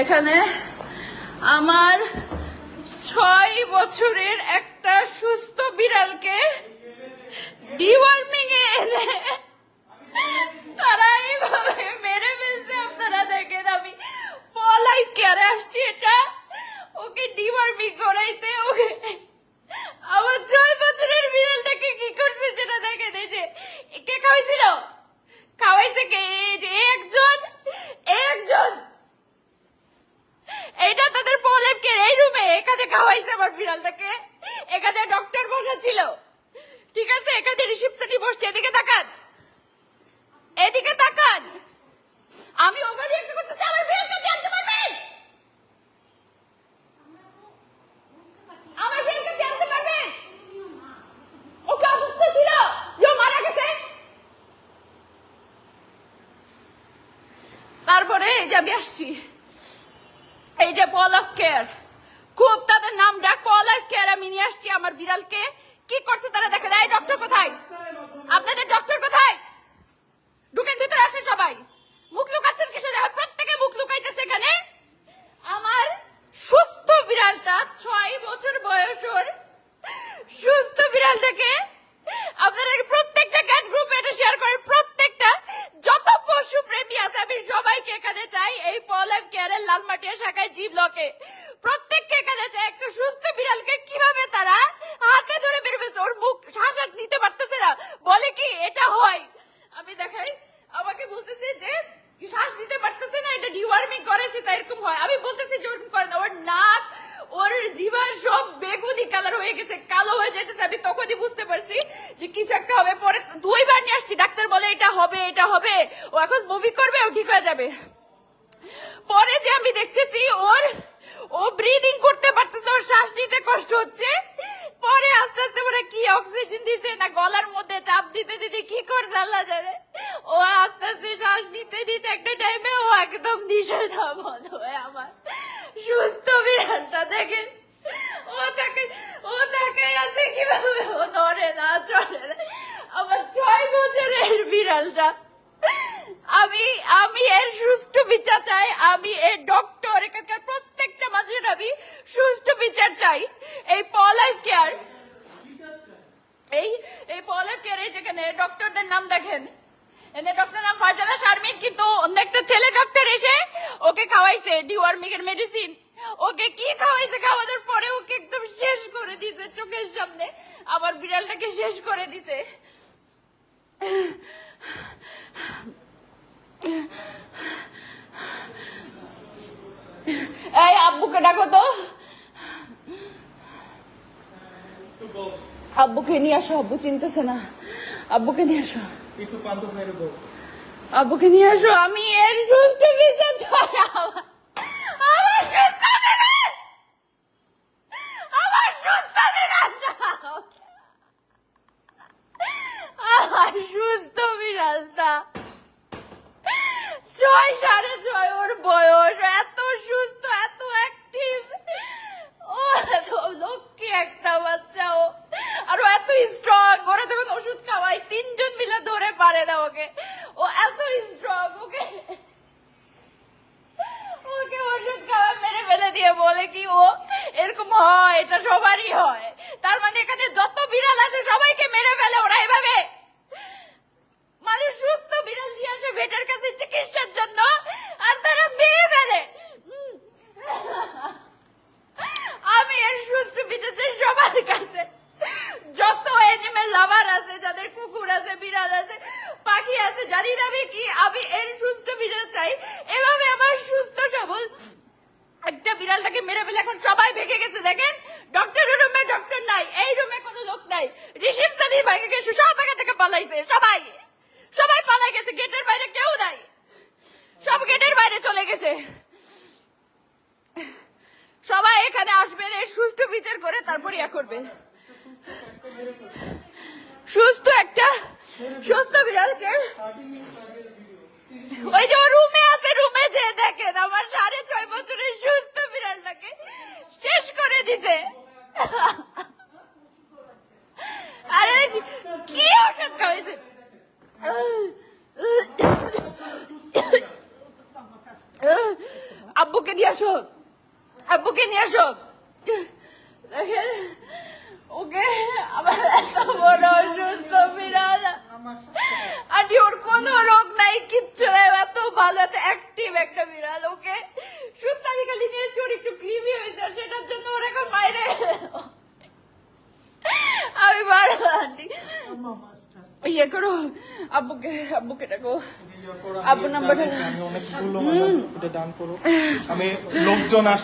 এখানে আমার ছয় বছরের একটা সুস্থ বিড়ালকে ডিওয়ার্মিং এ এনে তারা এইভাবে মেরে ফেলছে, আপনারা দেখেন আমি পলাই কেয়ারে আসছি এটা। ওকে ডিওয়ার্মিং করাইতে ওকে আমার ছয় বছরের বিড়ালটাকে কি করছে সেটা এই যে কে খাওয়াইছিল খাওয়াইছে কে এই যে একজন একজন এইটা তাদের পলেপকে এই রুমে এখানে খাওয়াইছে আমার বিড়ালটাকে এখানে ডক্টর ঠিক আছে? এখানে বসছে। এদিকে তাকান। এদিকে তাকান। আমি ওভার রিয়েক্ট আমার জানতে আমার জানতে অসুস্থ ছিল। যে মারা গেছে। তারপরে এই যে আমি আসছি। এই যে পল অফ কেয়ার। খুব তাদের নাম ডাক পল অফ কেয়ার আমি নিয়ে আসছি আমার বিড়ালকে। কি করছে তারা দেখে? দেয় ডক্টর কোথায়? আপনাদের ডক্টর কোথায়? ঢুকেন, ভিতরে আসেন সবাই। মুখ লুকাচ্ছেন কিসে দেখা প্রত্যেকে মুখ লুকাইতেছে এখানে। আমার সুস্থ বিড়ালটা ছয় বছর বয়স ওর। সুস্থ বিড়ালটাকে আপনারা প্রত্যেকটা ক্যাট গ্রুপে এটা শেয়ার করেন। প্রত্যেকটা যত পশু প্রেমী আছে, আমি সবাইকে এখানে চাই এই পলাইফ কেয়ারের লালমাটিয়া শাখায় জি ব্লকে প্রত্যেককে এখানে চাই একটা সুস্থ বিড়ালকে কীভাবে তারা হাতে ধরে বের ফেলছে ওর মুখ শ্বাস নিতে পারতেছে না। বলে কি এটা হয়? আমি দেখাই, আমাকে বলতেছে যে শ্বাস নিতে পারতেছে না, এটা ডিওয়ার্মিং করেছে তাই এরকম হয়। আমি বলতেছি যে, ওরকম করে না, ওর নাক, ওর জিভা সব বেগুনি কালার হয়ে গেছে, কালো হয়ে যেতেছে আমি তখনই বুঝতে পারছি যে কিছু একটা হবে, পরে দুইবার নিয়ে আসছি। ডাক্তার বলে, এটা হবে এটা হবে। ও এখন মুভি করবে, ও ঠিক হয়ে যাবে। পরে যে আমি দেখতেছি, ওর ও ব্রিদিং করতে পারতেছে ওর শ্বাস নিতে কষ্ট হচ্ছে। পরে আস্তে আস্তে ওরা কি অক্সিজেন দিছে? না, গলার মধ্যে চাপ দিতে দিতে কি করছে আল্লাহ জানে? ও আস্তে আস্তে শ্বাস নিতে নিতে একটা টাইমে ও একদম দিশাটা বন্ধ হয়ে আমার সুস্থ বিড়ালটা দেখেন। ও তাকে ও তাকে আছে কীভাবে? ও নড়ে না, চড়ে না। আমার ছয় বছরের বিড়ালটা। আমি আমি এর সুষ্ঠু বিচার চাই। আমি এর ডক্টর এখানকার প্রত্যেকটা মানুষের আমি সুষ্ঠু বিচার চাই। এই পলাইফ কেয়ার এই এই পলাইফ কেয়ার যেখানে ডক্টরদের নাম দেখেন ডক্টর নাম কিন্তু অন্য একটা ছেলে ডক্টর এসে ওকে খাওয়াইছে মেডিসিন ওকে কি খাওয়াইছে খাওয়ানোর পরে ওকে একদম শেষ করে দিছে চোখের সামনে। আমার বিড়ালটাকে শেষ করে দিছে এই আব্বুকে ডাকো তো আব্বুকে নিয়ে আসো আব্বু চিনতেছে না। আব্বুকে নিয়ে আসো। একটু কান্ত মেরে বল আব্বুকে নিয়ে আসো আমি এর সুস্থ বিচার আমার আমার সুস্থ বিড়াল আমার সুস্থ বিড়াল আমার সুস্থ বিড়ালটা ছয় সাড়ে ছয় ওর বয়স এত সুস্থ এত অ্যাক্টিভ ও এত লক্ষ্মী একটা বাচ্চা, ও। আর এত স্ট্রং ওরা যখন ওষুধ খাওয়ায়, তিনজন মিলে ধরে পারে না ওকে। ও এত স্ট্রং ওকে। এরকম হয়, এটা সবারই হয়। তার মানে এখানে যত বিড়াল আসে, সবাইকে মেরে ফেলে ওরা এভাবে। মানুষ সুস্থ বিড়াল কাছে চিকিৎসার জন্য আর তারা মেরে ফেলে উম। আমি এর সুস্থ বিদেশে সবার কাছে যত এনিমেল লাভার আছে যাদের কুকুর আছে, বিড়াল আছে, পাখি আছে, জানি না আমি কি, আমি এর সুস্থ বিড়াল চাই। এভাবে আমার সুস্থ সবল একটা বিড়ালটাকে মেরে ফেলে এখন সবাই ভেঙে গেছে, দেখেন? ডক্টরের রুমে ডক্টর নাই, এই রুমে কোনো লোক নাই। রিসেপশনের ভেঙে গেছে, সব এখান থেকে পালাইছে, সবাই। সবাই পালাই গেছে, গেটের বাইরে কেউ নাই। সব গেটের বাইরে চলে গেছে। সবাই এখানে আসবেন এর সুষ্ঠু বিচার করে তারপর ইয়া করবে। সুস্থ একটা, সুস্থ বিড়ালকে। ওই যে রুমে আছে, রুমে যে দেখেন, আমার সাড়ে ছয় বছরের সুস্থ বিড়ালটাকে শেষ করে দিছে। আরে, কি ওষুধ খাওয়াইছে আব্বুকে নিয়ে আসো। আব্বুকে নিয়ে আসো। ওকে? আমার এত বড় অসুস্থ বিড়াল। আন্টি ওর কোনো রোগ নাই কিচ্ছু নাই এত ভালো এত অ্যাক্টিভ একটা বিড়াল ওকে? সুস্থ আমি খালি নিয়েছি ওর একটু ক্রিমি হয়েছে সেটার জন্য ওর এখন বাইরে। আমি পারব আন্টি। ইয়ে করো আব্বুকে আব্বুকে ডাকো। আব্বুর নাম্বারটা আমি অনেক দান করো। আমি লোকজন আস